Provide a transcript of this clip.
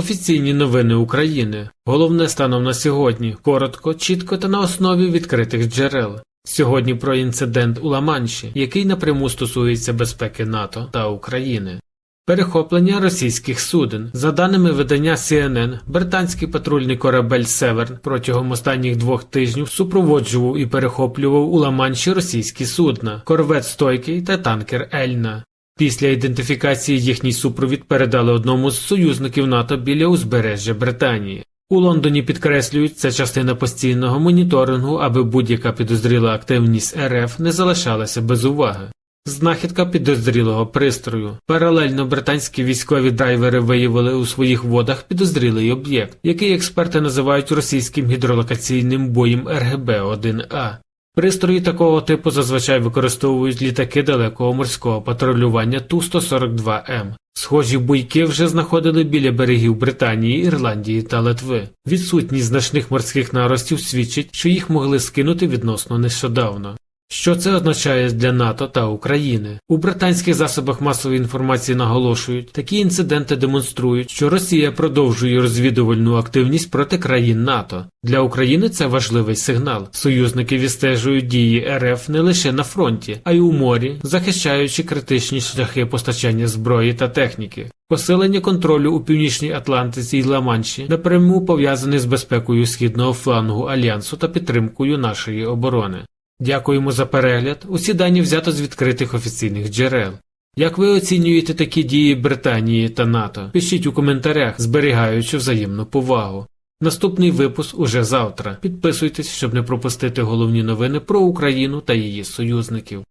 Офіційні новини України. Головне станом на сьогодні. Коротко, чітко та на основі відкритих джерел. Сьогодні про інцидент у Ла-Манші, який напряму стосується безпеки НАТО та України. Перехоплення російських суден. За даними видання CNN, британський патрульний корабель Северн протягом останніх двох тижнів супроводжував і перехоплював у Ла-Манші російські судна, корвет Стойкий та танкер Ельна. Після ідентифікації їхній супровід передали одному з союзників НАТО біля узбережжя Британії. У Лондоні підкреслюють, це частина постійного моніторингу, аби будь-яка підозріла активність РФ не залишалася без уваги. Знахідка підозрілого пристрою. Паралельно британські військові драйвери виявили у своїх водах підозрілий об'єкт, який експерти називають російським гідролокаційним боєм РГБ-1А. Пристрої такого типу зазвичай використовують літаки далекого морського патрулювання Ту-142М. Схожі буйки вже знаходили біля берегів Британії, Ірландії та Литви. Відсутність значних морських наростів свідчить, що їх могли скинути відносно нещодавно. Що це означає для НАТО та України? У британських засобах масової інформації наголошують, такі інциденти демонструють, що Росія продовжує розвідувальну активність проти країн НАТО. Для України це важливий сигнал. Союзники відстежують дії РФ не лише на фронті, а й у морі, захищаючи критичні шляхи постачання зброї та техніки. Посилення контролю у північній Атлантиці і Ла-Манші напряму пов'язане з безпекою східного флангу альянсу та підтримкою нашої оборони. Дякуємо за перегляд. Усі дані взято з відкритих офіційних джерел. Як ви оцінюєте такі дії Британії та НАТО? Пишіть у коментарях, зберігаючи взаємну повагу. Наступний випуск уже завтра. Підписуйтесь, щоб не пропустити головні новини про Україну та її союзників.